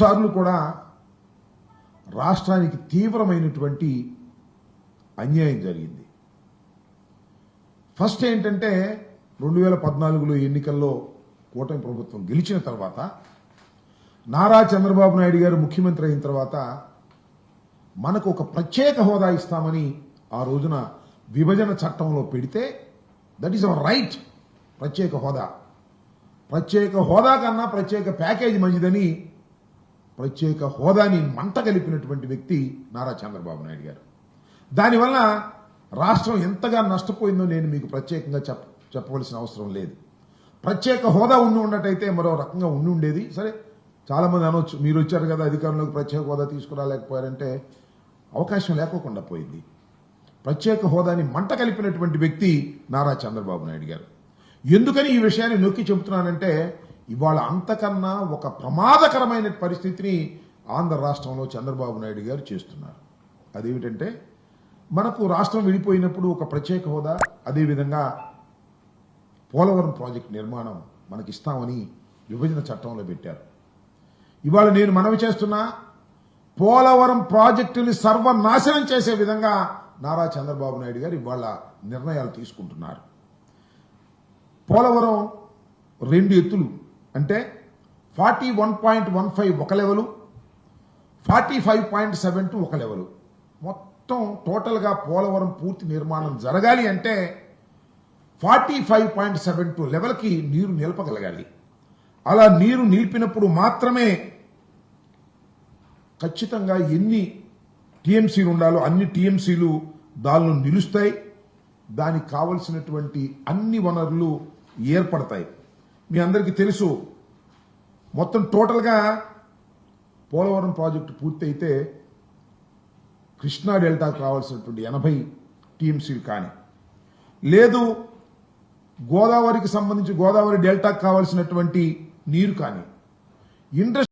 సార్లు కూడా రాష్ట్రానికి తీవ్రమైనటువంటి అన్యాయం జరిగింది. ఫస్ట్ ఏంటంటే రెండు వేల పద్నాలుగులో ఎన్నికల్లో కూటమి ప్రభుత్వం గెలిచిన తర్వాత నారా చంద్రబాబు నాయుడు గారు ముఖ్యమంత్రి అయిన తర్వాత మనకు ఒక ప్రత్యేక హోదా ఇస్తామని ఆ రోజున విభజన చట్టంలో పెడితే దట్ ఈస్ అవర్ రైట్ ప్రత్యేక హోదా. ప్రత్యేక హోదా కన్నా ప్రత్యేక ప్యాకేజీ మంచిదని ప్రత్యేక హోదాని మంట కలిపినటువంటి వ్యక్తి నారా చంద్రబాబు నాయుడు గారు. దానివల్ల రాష్ట్రం ఎంతగా నష్టపోయిందో నేను మీకు ప్రత్యేకంగా చెప్ప చెప్పవలసిన అవసరం లేదు. ప్రత్యేక హోదా ఉండి ఉన్నట్టయితే మరో రకంగా ఉండి ఉండేది. సరే చాలామంది అనొచ్చు మీరు వచ్చారు కదా అధికారంలోకి ప్రత్యేక హోదా తీసుకురాలేకపోయారంటే అవకాశం లేకోకుండా పోయింది. ప్రత్యేక హోదాని మంట కలిపినటువంటి వ్యక్తి నారా చంద్రబాబు నాయుడు గారు. ఎందుకని ఈ విషయాన్ని నొక్కి చెబుతున్నానంటే ఇవాళ అంతకన్నా ఒక ప్రమాదకరమైన పరిస్థితిని ఆంధ్ర రాష్ట్రంలో చంద్రబాబు నాయుడు గారు చేస్తున్నారు. అదేమిటంటే మనకు రాష్ట్రం విడిపోయినప్పుడు ఒక ప్రత్యేక హోదా అదేవిధంగా పోలవరం ప్రాజెక్టు నిర్మాణం మనకి ఇస్తామని విభజన చట్టంలో పెట్టారు. ఇవాళ నేను మనవి చేస్తున్నా పోలవరం ప్రాజెక్టుని సర్వనాశనం చేసే విధంగా నారా చంద్రబాబు నాయుడు గారు ఇవాళ నిర్ణయాలు తీసుకుంటున్నారు. పోలవరం రెండు ఎత్తులు అంటే forty one point one five ఒక level forty five point seven two ఒక లెవెలు. మొత్తం టోటల్గా పోలవరం పూర్తి నిర్మాణం జరగాలి అంటే forty five point seven two లెవెల్కి నీరు నిలపగలగాలి. అలా నీరు నిలిపినప్పుడు మాత్రమే ఖచ్చితంగా ఎన్ని టీఎంసీలు ఉండాలో అన్ని టీఎంసీలు దానిలో నిలుస్తాయి. దానికి కావలసినటువంటి అన్ని వనరులు ఏర్పడతాయి. మీ అందరికీ తెలుసు మొత్తం టోటల్గా పోలవరం ప్రాజెక్టు పూర్తయితే కృష్ణా డెల్టాకు కావాల్సినటువంటి ఎనభై టీఎంసీలు కానీ లేదు గోదావరికి సంబంధించి గోదావరి డెల్టాకు కావాల్సినటువంటి నీరు కానీ ఇండస్ట్రీ